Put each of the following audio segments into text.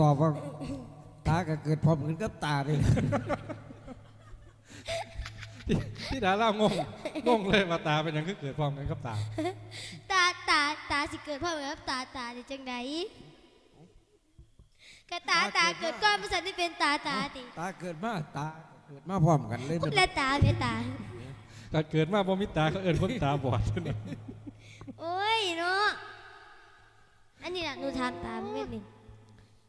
ตอบว่าตาก็เกิดพร้อมกันกับตาเลยที่ที่ดาล่างงงงเลยว่าตาเป็นหยังคือเกิดพร้อมกันกับตา ตาตาตาสิเกิดพ่อเหมือนกับตาตาได้จังไดก็ตาตาเกิดก้อนภาษาที่เป็นตาตาติตาเกิดมาตาเกิดมาพร้อมกันเลยพูดและตาเมตตาถ้าเกิดมาบ่มีตาเขาเอิ้นคนตาบอดนะโอ้ยเนาะอันนี้น่ะหนูถามตาเม็ดหนึ่ง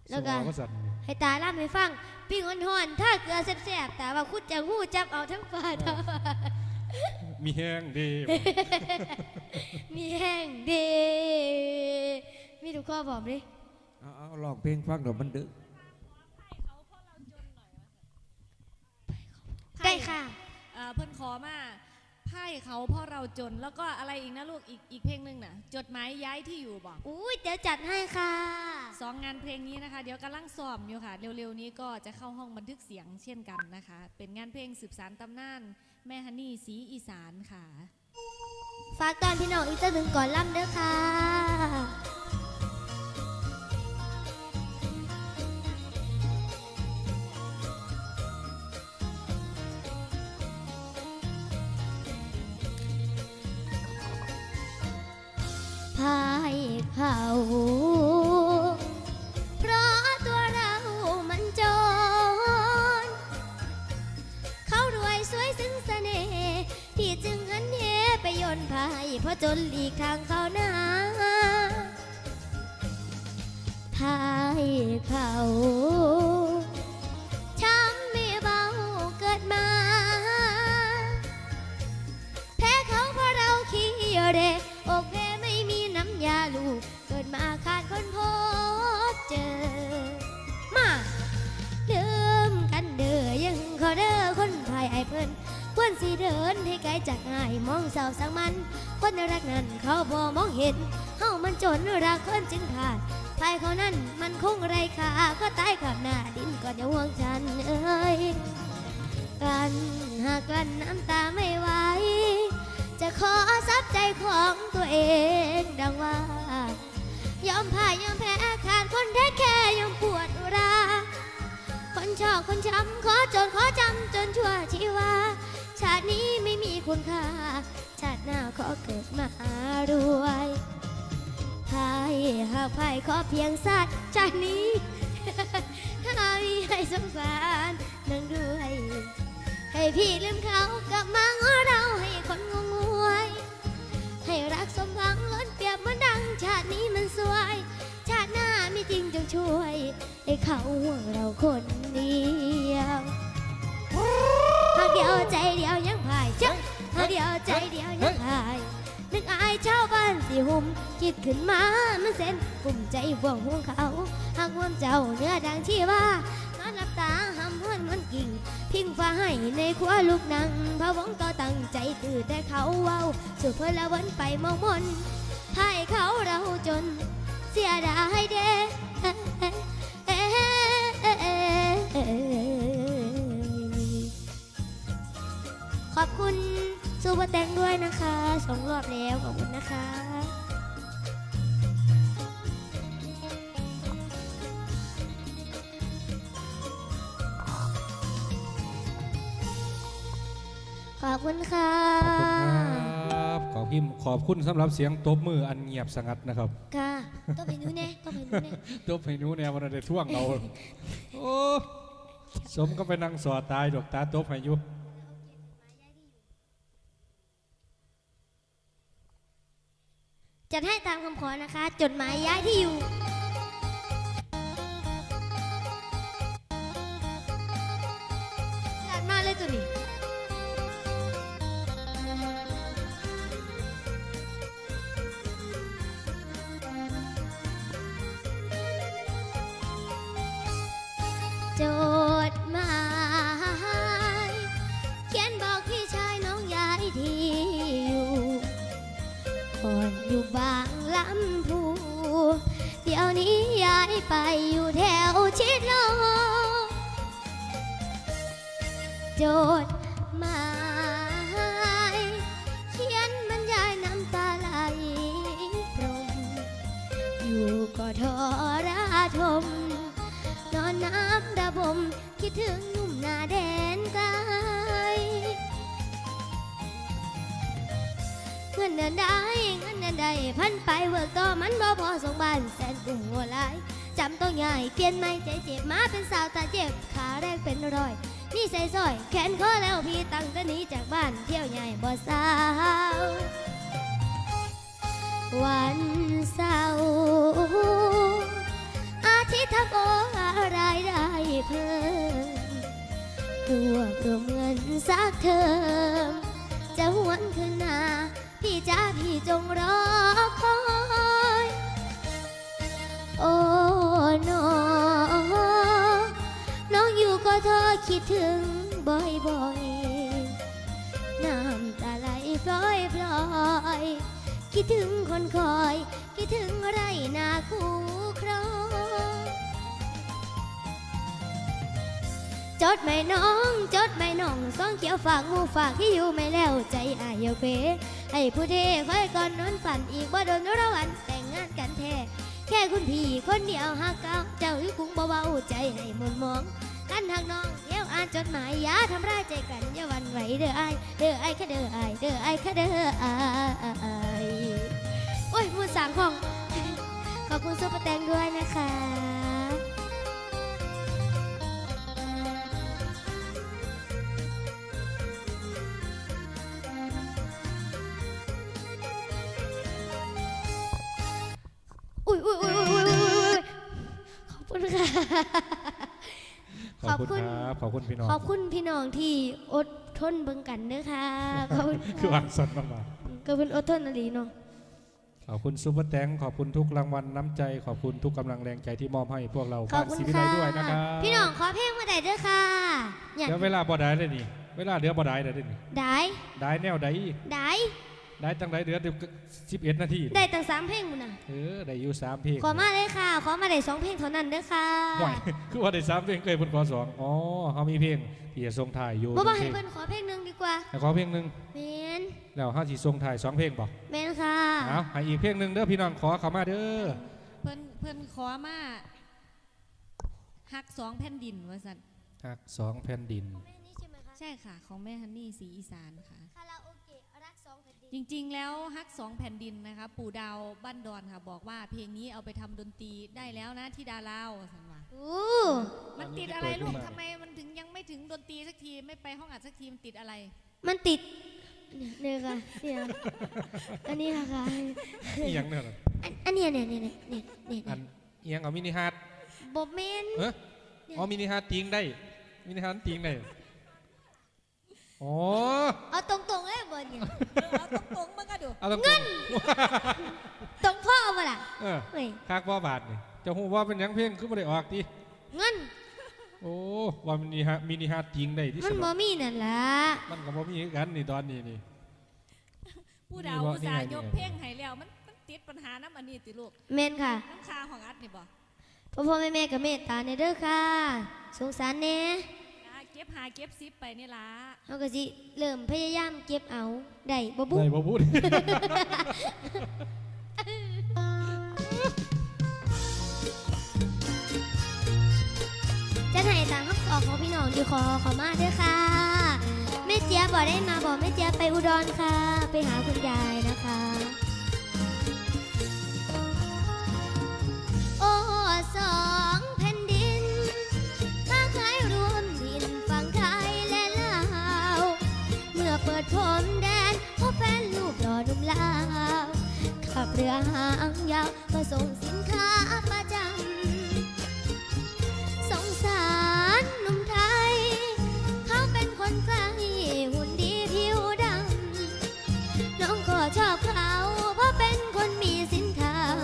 แล้วก็สมองสั่นให้ตาล่าให้ฟัง ปิ้งอ่อนๆถ้าเกลือแซ่บๆตาว่าคุดจังหู้จับเอาทั้งฟ้าทั้งฟ้ามีแห้งดี มีแห้งเดมีทุกข้อบอกดิเอาเอาลองเพลงฟังเดี๋ยวมันดึกได้ค่ะเอ่อเพิ่นขอมา ไพ่เขาเพราะเราจนแล้วก็อะไรอีกนะลูกอีกอีกเพลงหนึ่งน่ะ จดหมายย้ายที่อยู่บอกอุ้ยเดี๋ยวจัดให้ค่ะ สองงานเพลงนี้นะคะ เดี๋ยวกำลังซ้อมอยู่ค่ะ เร็วๆนี้ก็จะเข้าห้องบันทึกเสียงเช่นกันนะคะ เป็นงานเพลงสืบสานตำนานแม่ฮันนี่สีอีสานค่ะ ฝากตอนพี่น้องอีกตัวหนึ่งก่อนล่ำเด้อค่ะ จากง่ายมองเศร้าสังมัน คนรักนั้นเขาบ่มองเห็นเฮามันจนรักคนจึงขาดภายเขานั้นมันคงไรค่าก็ตายขับหน้าดินก่อนจะห่วงฉันเอ้ยกันหากกันน้ำตาไม่ไหวจะขอซับใจของตัวเองดังว่ายอมพ่ายยอมแพ้ขาดคนแท้แค่ยอมปวดรา คนชอบคนช้ำขอจนขอจำจนชั่ว ค่า ชาติหน้าขอเกิดมารวยพายหากพายขอเพียงสัตว์ชาตินี้ถ้ให้สงสารนั่งด้วย ให้พี่ลืมเขากลับมาง้อเราให้คนงงงวย ให้รักสมหวังล้นเปรียบมันดัง ชาตินี้มันสวย ชาติหน้าไมีจริงจงช่วย ให้เขาห่วงเราคนเดียวหากเดียวใจเดียวยังพายจ๊ะ หากเดียวใจเดียวยังพายนึกอายชาวบ้านสิหุ่มคิดขึ้นมามันเส้นกลุ่มใจห่วงห่วงเขาหากห่วงเจ้าเนื้อดังที่ว่านอนหลับตาหำห้วนมันกิ่ง พิงฟ้าให้ในครัวลูกนังพระวงก็ตั้งใจตื่นแต่เขาเว้าสุดเพลวันไปมองมนให้เขาเราจน เสียดายเด้ขอบคุณ ซูเปอร์แตงด้วยนะคะสองรอบแล้วขอบคุณนะคะขอบคุณค่ะขอบคุณครับขอบพิมพ์ขอบคุณสำหรับเสียงตบมืออันเงียบสงัดนะครับ ค่ะต้องไปนู้นแน่ต้องไปนู้นแน่ตบให้หนูแนววันนั้นได้ท่วงเอาโอ้สมก็ไปนั่งสอตายดอกตาตบให้ยู่ จัดให้ตามคำขอนะคะ จดหมายย้ายที่อยู่ ไปอยู่แถวชิดลมโจดหมายเขียนบรรยายน้ำตาไหลตรงอยู่ก็ทอราทม นอนน้ำระบม คิดถึงหนุ่มหน้าแดนไกลเงินเดือนได้เงินเดือนได้พันไปเวิร์กต่อมันบ่พอส่งบ้านแสนกุ้งหัวไหล จำต้องง่ายเปลี่ยนไม่ใจเจ็บมาเป็นสาวตาเจ็บขาแรกเป็นรอยมีใส่สร้อยแขนคอแล้วพี่ตั้งแต่หนี้จากบ้านเที่ยวใหญ่บ่สาว วันเสาร์อาทิตย์ทำโออะไรได้เพิ่มรวบรวมเงินสักเทอมจะหวนคืนหนาพี่จ้าพี่จงรอคอย โอ้ น้องน้องอยู่ก็เธอคิดถึงบ่อยๆ น้ำตาไหลพลอยพลอยๆคิดถึงคนคอย คิดถึงไรนาคู่ครองจดไม่น้องจดไม่น้องสองเขียวฝากหมูฝากที่อยู่ไม่แล้วใจอายเอาเพให้ผู้เทคอยก่อนนอนฝันอีกว่าโดนระวันแต่งงานกันแท้ ค่คุณพี่คนเดียวหักเก้าเจ้าอยู่กุ้งเบาๆใจให้มุนมองกันทางน้องเดี๋ยวอ่านจดหมายอย่าทำร้ายใจกันอย่าวันไหวเด้อไอเด้อไอแค่เด้อไอเด้อไอแค่เด้อไอโอ้ยมูดสางของขอบคุณซุปเปอร์แตงด้วยนะคะ ขอบคุณขอบคุณครับ ขอบคุณพี่น้อง ขอบคุณพี่น้องที่อดทนเบิ่งกันเด้อค่ะขอบคุณคือวางสดมากขอบคุณอดทนอดีเนาะๆขอบคุณซูเปอร์แตงขอบคุณทุกรางวัลน้ำใจ ขอบคุณทุกกำลังแรงใจที่มอบให้พวกเราขอบบ้านคุณศรีวิไลค่ะด้วยนะครับพี่น้องขอเพลงมาได้เด้อค่ะอย่างเดี๋ยวเวลาบ่ได้เลยนี่เวลาเดือบ่ได้เลยนี่ได้ได้แนวใดได้ ได้ตั้งใดเดือเดี๋ยวสิบเอ็ดนาทีได้ตั้งสามเพลงมุนน่ะเออได้อยู่สามเพลงขอมาเลยค่ะ ขอมาได้สองเพลงเท่านั้นเด้อค่ะห่วยคือว่าได้สามเพลงเคยเพิ่นขอสองอ๋อเขามีเพลงที่จะส่งถ่ายอยู่บ่บ่เพให้ลงเพิ่นขอเพลงหนึงดีกว่าแต่ขอเพลงหนึงแมนแล้วเฮาสิส่งถ่ายสองเพลงบ่แมนค่ะเอาให้อีกเพลงหนึงเด้อพี่น้องขอเข้ามาเด้อเพิ่นเพิ่นขอมาฮักสองแผ่นดินว่าสันหักสองแผ่นดินนี่ใช่ไหมคะใช่ค่ะ ของแม่ฮันนี่สีอีสานค่ะ จริงๆ แล้วฮักสองแผ่นดินนะคะ ปู่ดาวบ้านดอนค่ะ บอกว่าเพลงนี้เอาไปทำดนตรีได้แล้วนะที่ดาลาวสันว่าโอ้มันติดอะไรลูกทำไมมันถึงยังไม่ถึงดนตรีสักทีไม่ไปห้องอัดสักทีมันติดอะไร มันติดเนี่ยค่ะเนี่ยอันนี้ค่ะอีหยังเนี่ยอันอันเนี้ยเนี่ยเนี่ยเนี่ยเนี่ยเนี่ยอันอีหยังเอามินิฮาร์ดบอบเมนเอออ๋อมินิฮาร์ดจริงได้มินิฮาร์ดจริงได้ อ๋อเอาตรงๆเลยบนเนี่ยเอาตรงๆมันก็ดูเอาตรงเงิน ตรงพ่อเอามาล่ะเออเฮ้ยคากว่าบาทนี่เจะฮู้ว่าเป็นหยังเพลงคือบ่ได้ออกติเงิน โอ้ว่ามินิฮาร์ดมินิฮาร์ดจริงได้ที่มันสุดบ่มีนั่นล่ะมันก็บ่มีคือกันนี่ตอนนี้นี่ ผู้ดาวนี่ว่าอุตส่าห์นี่ไงยกเพลงให้แล้วมันมันติดปัญหาน้ำอันนี้ติลูกเมนค่ะ น้ำคาของอัดนี่บ่พ่อพ่อแม่แม่กับเมตตาในเด้อค่ะ สงสารแน่นะ เก็บหาเก็บซิปไปนี่ล่ะเฮาก็สิเริ่มพยายามเก็บเอาได้บ่บุได้บ่พูด จะให้ตามคำขอของพี่น้องที่ขอขอมาเด้อค่ะแม่เจี๊ยบบ่ได้มาบอกแม่เจี๊ยบไปอุดรค่ะ ไปหาคุณยายนะคะ โอ้สอ เปิดพรมแดนพบแฟนลูกหล่อหนุ่มลาว ขับเรือหางยาวมาส่งสินค้าประจำสงสารหนุ่มไทย เขาเป็นคนไกลหุ่นดีผิวดำ น้องก็ชอบเขาเพราะเป็นคนมีสินธรรม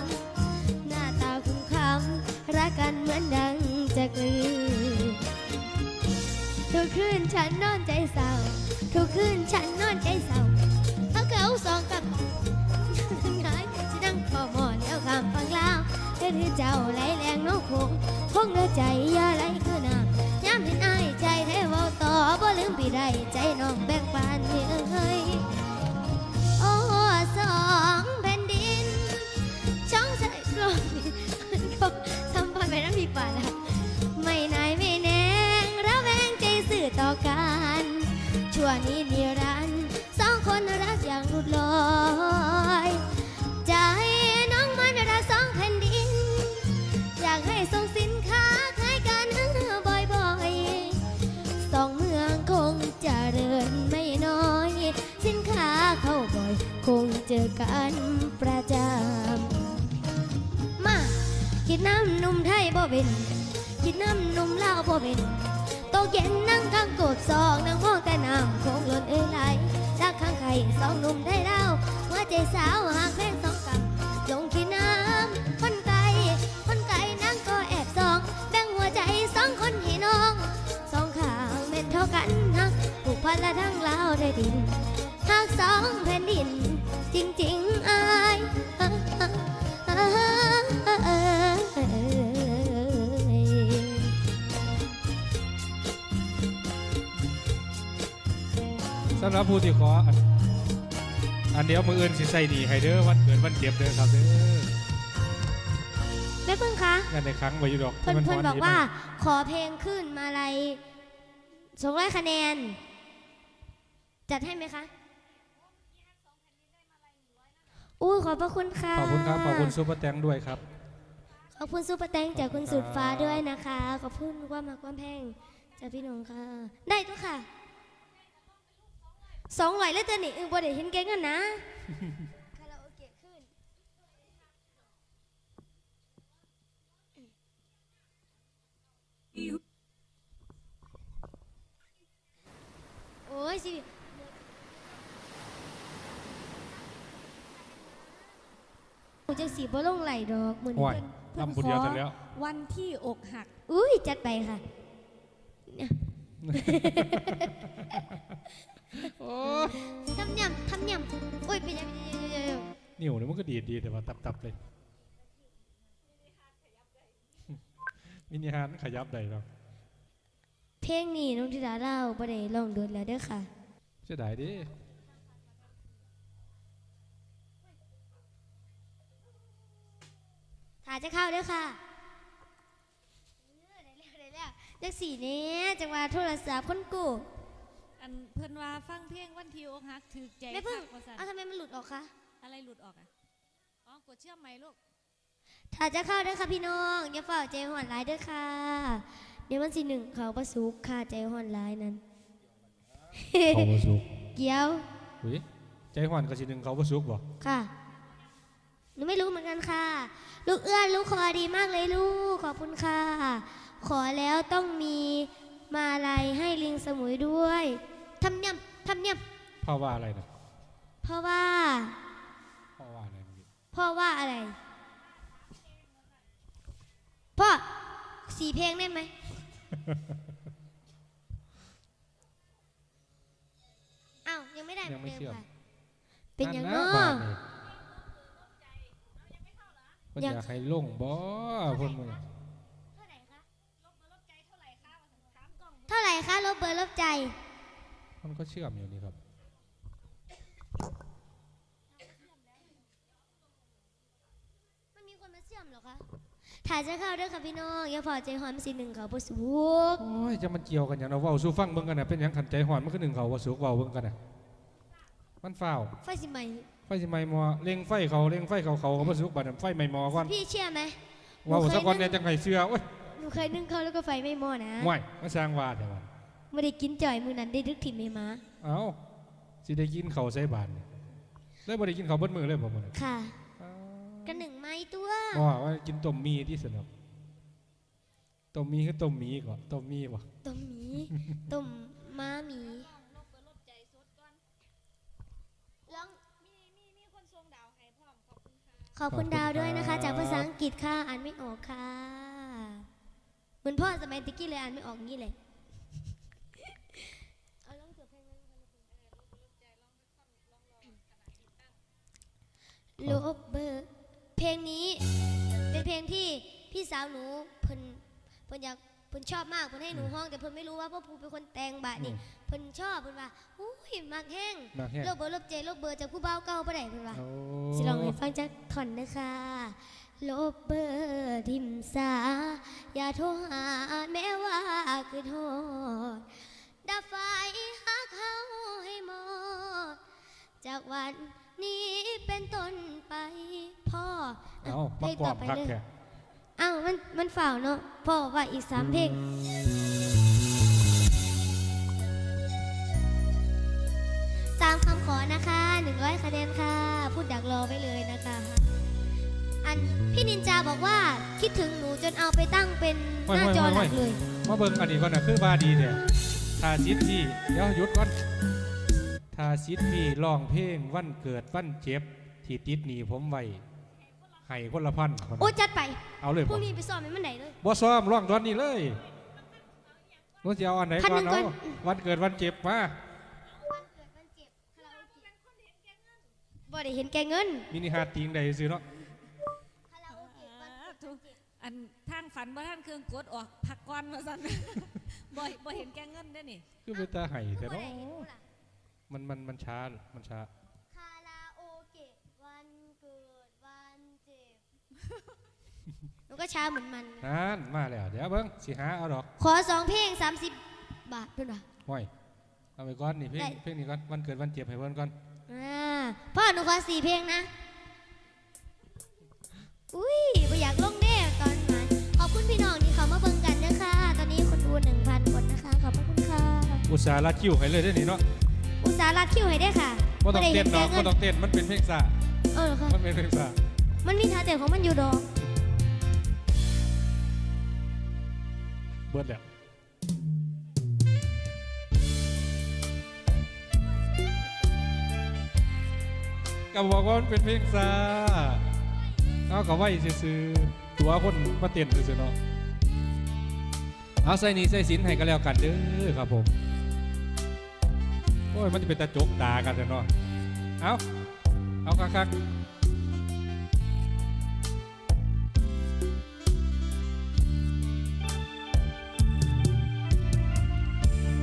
หน้าตาคุ้มคำรักกันเหมือนดังจะกลือทุกคืนฉันนอนใจเศร้า ทุกคืนฉันนอนใจเศร้าเพราะเขาสองกับง่ายจะนั่งขอหมอนแล้วคำฟังลาวเธอคือเจ้าไหลแรงน้องคงคงเดือใจอย่าไหลคือน้ำย้ำเห็นอายใจแท้เว่าต่อบ่ลืมปีใดใจน้องแบ่งปันเฮ้ยโอ้สองแผ่นดินช่องใส่กลมมันก็สัมพันไปน้ำพี่ป่าละ วนิรันดร์สองคนรักอย่างรุดลอยใจน้องมันรักสองแผ่นดิน อยากให้ส่งสินค้าขายกันบ่อยๆสองเมืองคงจเจริญไม่น้อย สินค้าเข้าบ่อย คงเจอกันประจำมาคิดน้ำนุ่มไทยบ่เป็น คิดน้ำนุ่มลาวบ่เป็น โตะเย็นนั่งข้างกบสองนั่งมองแต่น้ำคงล่นเอ้ยไหลรักข้างไข่สองหนุ่มได้เล่าหัวใจสาวหางแพงสองกำลงที่น้ำคนไก่คนไก่นั่งก็แอบสอง แบ่งหัวใจสองคนให้น้องสองข้างเม็นเท่ากันฮักผูกพันละทั้งลาวได้ดินหากสองแผ่นดิน จริงๆอาย สำหรับผู้ที่ขออันอันเดียวมืออื่นสิใส่หนีให้เด้อวันเกิดวันเก็บเด้อครับเด้อแม่พึ่งคะงานในครั้งไว้อยู่ดอกเพื่อนมัเพื่อนฮ้บอกดีว่ามขอเพลงขึ้นมาลัยสองร้อยคะแนน จัดให้ไหมคะอู้ขอบพระคุณค่ะ ขอบคุณครับ ขอบคุณซูเปอร์แตงด้วยครับ ขอบคุณซุปเปอร์แตงจากคุณสุดฟ้าด้วยนะคะ ขอบคุณว่ามาความแพงจากพี่หนงค่ะ ได้ทุกค่ะ สองร้อยแล้วจะหนีอึงบ่ได้เห็นเก่งกันนะคาราโอเกะขึ้นโอ้ยสิกูจะสีบ่ลงไหลดอกมือโอ้นี้ยเพิ่นลำบุญเดียวขอเสร็จแล้ว วันที่อกหัก อุ้ยจัดไปค่ะเนี่ย โอ้ยทำยำทำยำอุ้ยไปยังไปยังไปยังไปยังนิ้วนี่มันก็ดีดดีแต่ว่าตับๆเลยมินิฮาร์ดขยับได้แล้วเพลงนี้น้องธิดาเล่าบ่ได้ลองโดนแล้วเด้อค่ะเสียดายดิถ่ายจะเข้าเด้อค่ะเออได้แล้วได้แล้วจักสี่เนี้ยจังหวะโทรศัพท์คนกูอั นเพิ่นว่าฟังเพลงวันที่อกหักถือใจแม่พึ่งคักว่าซั่นเอาทำไมมันหลุดออกคะอะไรหลุดออกอะอ๋อกดเชื่อมไหมลูกถ่ายจะเข้าเด้อค่ะพี่น้องอย่าเฝ้าใจห่อนหลายเด้อค่ะ เดี๋ยวมันสิหนึ่งเขาประสุกค่ะใจห่อนหลายนั้น เขาบ่สุกเกี่ยวอุ้ยใจหวานกระสิหนึ่งเขาบ่สุกบ่ค่ะหนูไม่รู้เหมือนกันค่ะ ลูกเอื้อนลูกคอดีมากเลยลูกขอบคุณค่ะ ขอแล้วต้องมีมาลัยให้ลิงสมุยด้วย ทำเนียมทำเนียมพ่อว่าอะไรนะเพราะว่าพ่อว่าอะไรเมื่อกี้พ่อว่าอะไร พ่อสีเพลงได้ไหม อ้าว ยังไม่ได้ยังไม่หเชื่อมค่ะ เป็นอย่างะน้อบ้านนี่เพิ่นยังอยากให้ลงบ่เพิ่นมึงเท่าไหร่คะลบเบอร์ลบใจเท่าไหร่คะลบเบอร์ลบใจ มันก็เชื่อมอยู่นี่ครับ มันมีคนมาเชื่อมเหรอคะถ่ายจะเข้าด้วยค่ะพี่น้องอย่าพอใจหอมสีหนึ่งเขาประสุกโอ้ยจะมันเกี่ยวกันอย่างเราเว้าสู้ฟังเบิ่งกันน่ะเป็นหยังขันใจหอนมันคือหนึ่งเขาบ่สุกเว้าเบิ่งกันน่ะมันฝ้าวไฟสิใหม่ไฟสิไหม้หมอเร่งไฟเขาเร่งไฟเขาเขาก็บ่สุกบัดนั้นไฟไหม้หมอก่อนพี่เชื่อไหมเว้าซะก่อนเนี่ยจังไห้เชื่อโอ้ยหนูเคยนึ่งเขาวแล้วก็ไฟไม่มอดนะ ห่วยมาสร้างว่าแต่ว่า ไม่ได้กินจ่อยมือนั้นได้ดึกถิ่มไม่มาเอ้าสิได้กินเขาวใส่บาตรนี่เลยบ่ได้กินเขาวเบิดมื้อเลยบ่มื้อนี้ค่ะกันหนึ่งไม้ตัว บ่ว่ากินต้มมีที่สนุกต้มมีคือต้มหมีก่อนต้มมีบ่ต้มหมี ต้มม้าหมีลองมีมีมีคนทรงดาวให้พร้อมขอบคุณค่ะขอบคุณดาวด้วยนะคะ จากภาษาอังกฤษค่ะ อ่านไม่ออกค่ะ เหมือนพ่อสมัยติกกี้เลยอ่านไม่ออกงี้เลยเอาลองเปิดเพลงไว้ ลบเบอร์เพลงนี้เป็นเพลงที่พี่สาวหนูเพิ่นเพิ่นอยากเพิ่นชอบมากเพิ่นให้หนูห้องแต่เพิ่นไม่รู้ว่าพ่อภูเป็นคนแต่งบะนี่เพิ่นชอบเพิ่นว่าอุ้ยมักแห้งมาแค่ลบเบอร์ลบเจลบเบอร์จากผู้เบาเก่าบ่ได้เพิ่นว่า โอ้สิลองให้ฟังจากท่อนนะคะลบเบอร์ทิมสา อย่าโทรหาแม้ว่าคือโทษดับไฟหาเขาให้หมด จากวัน นี้เป็นต้นไปพ่อเอ้ามาเพลงกรต่ออบไปพักเลยแค่อ้าวมันมันฝ่าวเนาะพ่อบอกว่าอีกสามเพลงตามคำขอนะคะ100คะแนนค่ะ พูดดักรอไว้เลยนะคะ อันพี่นินจาบอกว่าคิดถึงหนูจนเอาไปตั้งเป็นหน้าจอหลักเลยมาเบิ่งอันนี้ก่อนนะคือว่าดีเนี่ยทาซิดพี่เดี๋ยวหยุดก่อนทาซิดพี่ร้องเพลงวันเกิดวันเจ็บ ที่ติดหนีผมไว้ให้คนละพันคนโอ้จัดไปเอาเลยพบ่รุ่งนี้ไปสอบให้มันไหนเลย บ่ซ้อมร้องตอนนี้เลยนู้นจะเอาอันไหนพันก่อนหนึ่งเอาก่อนวันเกิดวันเจ็บมาบ่ได้เห็นแกเงิน มินิฮาร์ดติงใดซื้อเนาะอันทางฝันบ่ท่านเครื่องกดออกพักก่อนมาสั่น บ่บ่เห็นแกเงินได้อนี่คือเป็นตาไห้แต่บ่เนาะได้เห็นกูล่ะ มันมันมันช้ามันช้า คาราโอเกะวันเกิดวันเจ็บหนูก็ช้าเหมือนมัน นั่นมาแล้ว เดี๋ยวเบิ้งสิหาเอาดอกขอสองเพลง30บาทด้วยนะห้อยเอาไปก่อนนี่เพลงได้เพลงนี้ก่อนวันเกิดวันเจ็บให้เพิ่นก่อน อ่าพ่อหนูขอสี่เพลงนะ อุ้ยไม่อยากลงแน่ตอนนั้นขอบคุณพี่น้องที่เขามาเบิ่งกันนะคะตอนนี้คนดู1,000คนนะคะ ขอบพระคุณค่ะ อุตส่าห์รัดคิวให้เลยได้อนี่เนาะอุต สาห์รัดคิวให้ได้ค่ะบ่ต้องเต้นบ่เนาะได้บ่เห็นแกเงินต้องเต้นมันเป็นเพลงซาเออเหรอค่ะ มันเป็นเพลงซามันมีท่าเต้นของมันอยู่ดอกเบิดแล้วก็บอกว่ามันเป็นเพลงซาเอาก็ไว้ซื่อๆตัวคนมาเต้นซื่อๆเนาะเอาใส่นี่ใส่สินให้ก็แล้วกันเด้อครับผม โอ้ย มันจะเป็นตาจกตากันเนาะเอาเอาคักๆ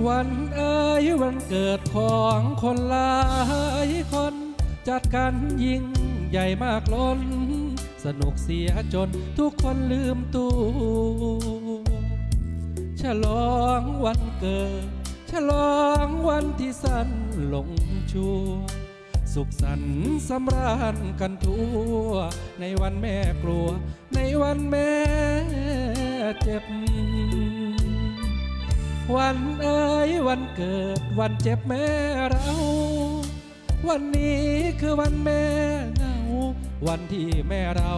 วันเอ่ยวันเกิดของคนหลายคน จัดกันยิ่งใหญ่มากล้น สนุกเสียจนทุกคนลืมตัวฉลองวันเกิด ฉลองวันที่สั้นลงชั่วสุขสันต์สำราญกันทั่ว ในวันแม่กลัว ในวันแม่เจ็บ วันเอ่ยวันเกิดวันเจ็บแม่เรา วันนี้คือวันแม่เงาวันที่แม่เรา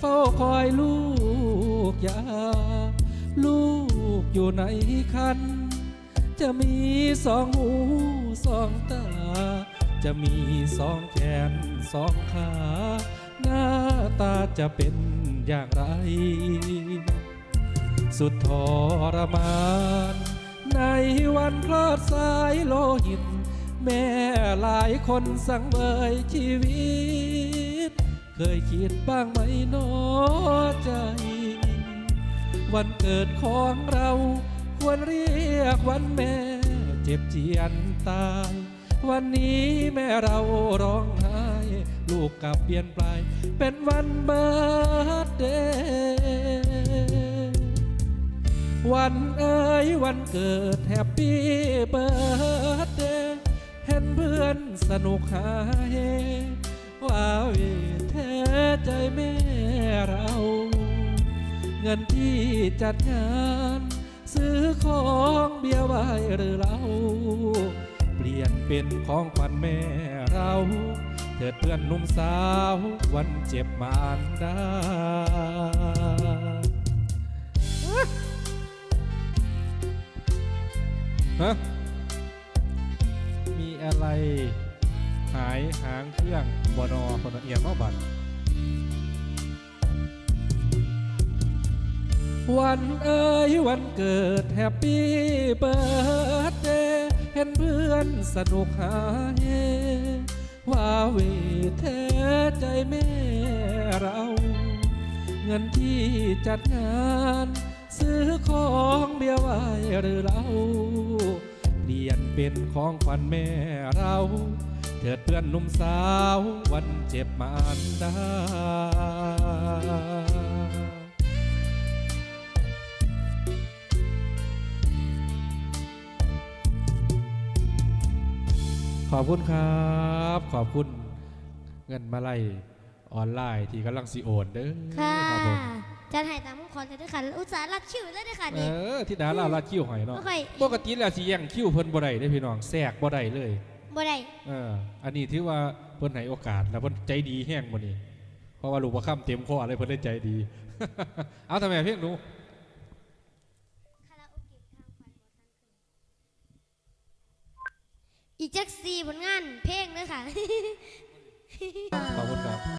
เฝ้าคอยลูกยาลูกอยู่ในคัน จะมีสองหูสองตา จะมีสองแขนสองขา หน้าตาจะเป็นอย่างไร สุดทรมาน ในวันคลอดสายโลหิต แม่หลายคนสั่งเบยชีวิต เคยคิดบ้างไหมหนอใจ วันเกิดของเรา ควรเรียกวันแม่ เจ็บเจียนตายวันนี้แม่เราร้องไห้ ลูกกลับเปลี่ยนปลาย เป็นวันเบิร์ดเดย์วันเอ่ยวันเกิดแฮปปี้เบิร์ดเดย์เห็นเพื่อนสนุกหาเฮว่าเวแท้ใจแม่เรา เงินที่จัดงาน ซื้อของเบียร์ไว้หรือเรา เปลี่ยนเป็นของขวัญแม่เรา เถิดเพื่อนหนุ่มสาว วันเจ็บมานดาฮะมีอะไรหายหางเครื่องบนอคนเอียงเนอบัตร วันเอ่ยวันเกิดแฮปปี้เบิร์ดเดย์เห็นเพื่อนสนุกหาเฮว่าเวแท้ใจแม่เรา เงินที่จัดงาน ซื้อของเบียร์ไว้หรือเราเปลี่ยนเป็นของขวัญแม่เรา เถิดเพื่อนหนุ่มสาววันเจ็บมานดา ขอบคุณครับ ขอบคุณเงินมาไล่ออนไลน์ที่กำลังสิโอนเด้อค่ะครับผมจะถ่ายตามคอนเลยด้วยค่ะอุตส่าห์รัดชื่อเลยด้วยค่ะเอนี่ อที่ดาราลาดคิวให้เนาะบ่ค่อย ปกติแล้วสิแย่งคิวเพิ่นบ่ได้เด้อพี่น้องแทรกบ่ได้เลย บ่ได้เอออันนี้ถือว่าเพิ่นให้โอกาสแล้วเพิ่นใจดีแห้งบ่นี่เพราะว่าลูกประคำเต็มคอเลยเพิ่นได้ใจดี เอาทำไมเพียงหนู อีกจักสี่ผลงานเพลงด้วยค่ะ ขอบคุณครับ